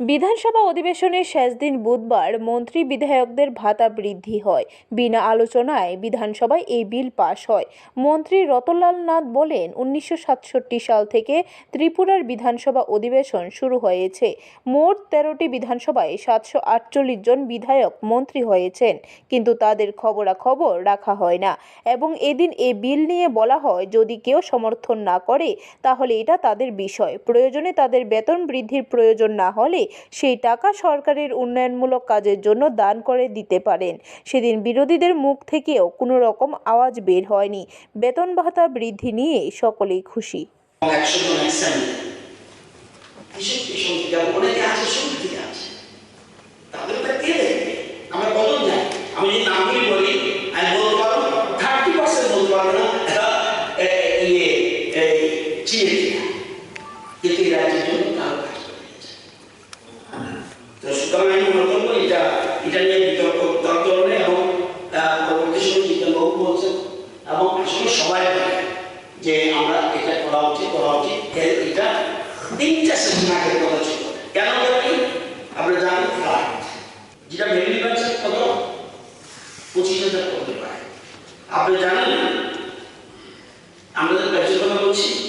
বিধানসভা অধিবেশনের শেষ দিন বুধবার মন্ত্রী বিধায়কদের ভাতা বৃদ্ধি হয়। বিনা আলোচনায় বিধানসভায় এই বিল পাশ হয়। মন্ত্রী রতনলাল নাথ বলেন, উনিশশো সাতষট্টি সাল থেকে ত্রিপুরার বিধানসভা অধিবেশন শুরু হয়েছে। মোট তেরোটি বিধানসভায় সাতশো আটচল্লিশ জন বিধায়ক মন্ত্রী হয়েছেন, কিন্তু তাদের খবরাখবর রাখা হয় না। এবং এদিন এ বিল নিয়ে বলা হয়, যদি কেউ সমর্থন না করে, তাহলে এটা তাদের বিষয়। প্রয়োজনে তাদের বেতন বৃদ্ধির প্রয়োজন না হলে সেই টাকা সরকারের উন্নয়নমূলক কাজের জন্য দান করে দিতে পারেন। সেদিন বিরোধীদের মুখ থেকেও কোনো রকম আওয়াজ বের হয়নি। বেতন ভাতা বৃদ্ধি নিয়ে সকলেই খুশি। কিন্তু এই রাজ্যের জন্য এবং আসলে সবাই যে আমরা এটা করা উচিত করা উচিত এটা তিনটা সেশন আগে কথা ছিল কেন জানি? আপনারা জানেন ফ্লাইট যেটা ভেবে পাচ্ছেন কত? পঁচিশ হাজার করতে পারে। আপনি জানেন আমরা যে কথা বলছি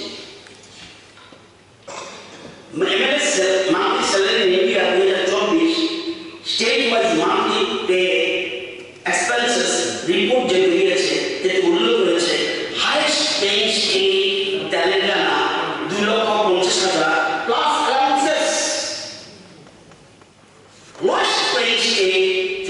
রিপোর্ট যে বেরিয়েছে